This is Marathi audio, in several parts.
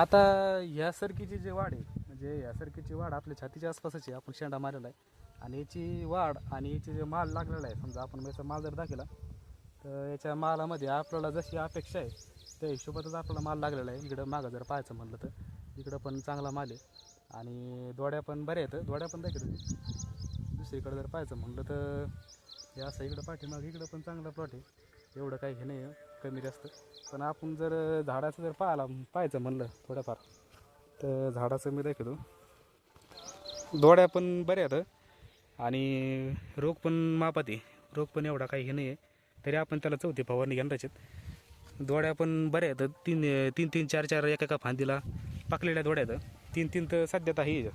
आता ह्या सरकीची जी वाढ आहे म्हणजे ह्या सरकीची वाढ आपल्या छातीच्या आसपासची आपण शेंडा मारलेला आहे. आणि याची वाढ आणि याची जे माल लागलेला आहे समजा आपण याचा माल जर दाखवला तर याच्या मालामध्ये आपल्याला जशी अपेक्षा आहे त्या हिशोबातच आपल्याला माल लागलेला आहे. इकडं मागं जर पाहायचं म्हटलं तर इकडं पण चांगला माल आहे. आणि दोड्या पण बऱ्या आहेत दोड्या पण दाखवतो दुसरीकडं जर पाहायचं म्हटलं तर हे असं इकडं पाठीमाग इकडं पण चांगला प्लॉट आहे. एवढं काही हे नाही आहे, कमी जास्त. पण आपण जर झाडाचं जर पाहायला पाहायचं म्हणलं थोडंफार तर झाडाचं मी दाखवतो दोड्या पण बऱ्या आहेत आणि रोग पण मापात आहे. रोग पण एवढा काही हे नाही आहे. तरी आपण त्याला चौथी फवारणी घेणार दोड्या पण बऱ्या आहेत तीन तीन तीन चार चार एका एका फांदीला पाकलेल्या दोड्या आहेत तीन तीन तर सध्या तर आहे.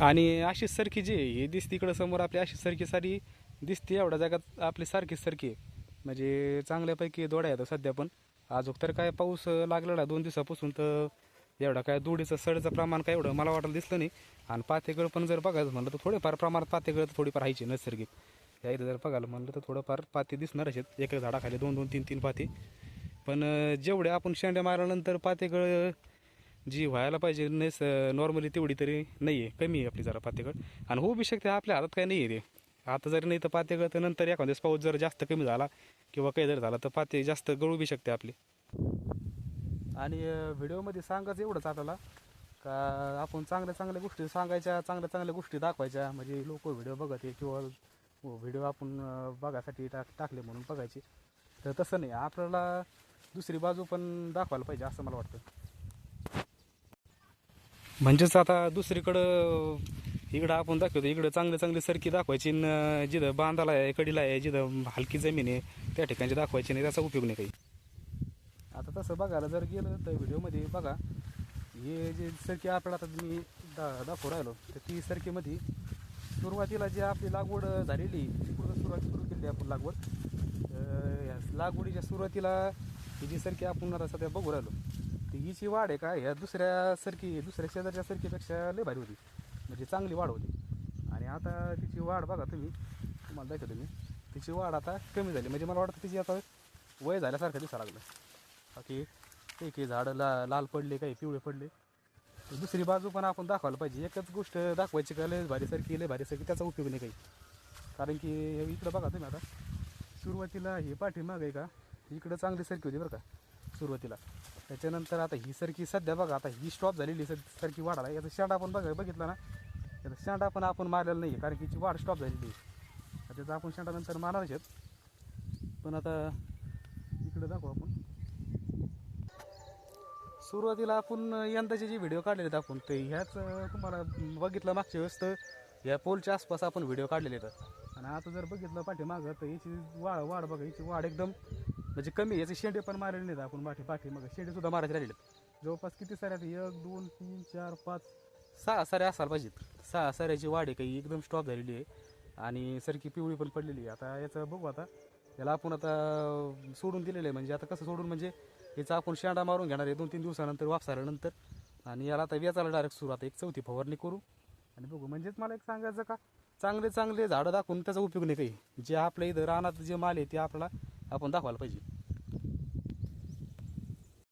आणि अशीच सारखी जी आहे दिसते इकडं समोर आपली अशीच सारखी सारी दिसते एवढ्या जागात आपली सारखीच सारखी आहे. म्हणजे चांगल्यापैकी दोड्या आहेत सध्या पण. अजून तर काय पाऊस लागलेला दोन दिवसापासून तर एवढा काय दुडीचं सडचं प्रमाण काय एवढं मला वाटायला दिसलं नाही. आणि पातेगळ पण जर बघायचं म्हणलं तर थोडेफार प्रमाणात पातेगळ तर थोडीफार राहायची नैसर्गिक. या इथं जर बघायला म्हणलं तर थोडंफार पाते दिसणार आहेत एक झाडाखाली दोन दोन तीन तीन पाते. पण जेवढे आपण शेंड्या मारल्यानंतर पातेगळ जी व्हायला पाहिजे नैस नॉर्मली तेवढी तरी नाही आहे कमी आहे आपली जरा पातेगळ. आणि होऊ बी शकते आपल्या हातात काय नाही आहे ते. आता जर नाही तर पातेगळ तर नंतर एखाद्या वेळेस पाऊस जर जास्त कमी झाला किंवा काही जर झाला तर पाते जास्त गळू बी शकते आपली. आणि व्हिडिओमध्ये सांगायचं एवढंच आपल्याला का आपण चांगल्या चांगल्या गोष्टी सांगायच्या चांगल्या चांगल्या गोष्टी दाखवायच्या. म्हणजे लोक व्हिडिओ बघत आहे किंवा व्हिडिओ आपण बघायसाठी टाक टाकले म्हणून बघायचे. तर तसं नाही आपल्याला दुसरी बाजू पण दाखवायला पाहिजे असं मला वाटतं. म्हणजेच आता दुसरीकडं इकडं आपण दाखवतो इकडं चांगले चांगली सरकी दाखवायची न जिथं बांधाला आहे कडीला आहे जिथं हलकी जमीन आहे त्या ठिकाणची दाखवायची नाही त्याचा उपयोग नाही काही. आता तसं बघायला जर गेलं तर व्हिडिओमध्ये बघा हे जे सरकी आपल्याला आता मी दा दाखवू राहिलो तर ती सरकीमध्ये सुरुवातीला जी आपली लागवड झालेली तिकडून सुरुवात सुरू केली आपण लागवड. तर ह्या लागवडीच्या सुरुवातीला ही जी सरकी आपण आता सध्या बघू राहिलो तर हिची वाढ आहे का? ह्या दुसऱ्या सरकी दुसऱ्या शेजारच्या सरकीपेक्षा लय भारी होती. म्हणजे चांगली वाढ होती. आणि आता तिची वाढ बघा तुम्ही. तुम्हाला दाखवतो मी. तिची वाढ आता कमी झाली. म्हणजे मला वाटतं तिची आता वय झाल्यासारखं दिसायला लागलं. बाकी एक झाडं ला लाल पडले काही पिवळे पडले. दुसरी बाजू पण आपण दाखवायला पाहिजे. एकच गोष्ट दाखवायची का लय भारीसारखी लय भारीसारखी त्याचा उपयोग नाही काही. कारण की इकडं बघा तुम्ही आता. सुरुवातीला हे पाठीमाग आहे का? इकडं चांगली सारखी होती बरं का. सुरुवातीला. त्याच्यानंतर आता ही सरकी सध्या बघा आता ही स्टॉप झालेली सरकी वाढायला. याचा शेंडा आपण बघा बघितला ना? याचा शेंडा पण आपण मारलेला नाही कारण की हिची वाढ स्टॉप झालेली आहे. त्याचा आपण शेंडा नंतर आहेत. पण आता इकडं दाखवू आपण. सुरुवातीला आपण यंदाचे जे व्हिडिओ काढलेले आहेत आपण ते ह्याच तुम्हाला बघितलं मागच्या वेळेस तर या पोलच्या आसपास आपण व्हिडिओ काढलेले आहेत. आणि आता जर बघितलं पाठीमागं तर याची वाढ वाढ बघा याची वाढ एकदम म्हणजे कमी याचे शेंडे पण मारलेले नाहीत आपण पाठी मग. शेंडे सुद्धा मारायचे राहिले आहेत. जवळपास किती सारे आहेत? एक दोन तीन चार पाच सहा सारे असायला पाहिजेत. सहा साऱ्याची वाढ आहे काही एकदम स्टॉप झालेली आहे. आणि सरकी पिवळी पण पडलेली आहे. आता याचं बघू आता. याला आपण आता सोडून दिलेलं आहे. म्हणजे आता कसं सोडून म्हणजे याचा आपण शेंडा मारून घेणार आहे. दोन तीन दिवसानंतर वापसाल्यानंतर आणि याला आता वेचायला डायरेक्ट सुरू आता एक चौथी फवारणी करू. आणि बघू म्हणजेच मला एक सांगायचं का? चांगले चांगले झाडं दाखवून त्याचा उपयोग नाही काही. जे आपल्या इथं रानात जे माल आहे ते आपल्याला आपण दाखवायला पाहिजे.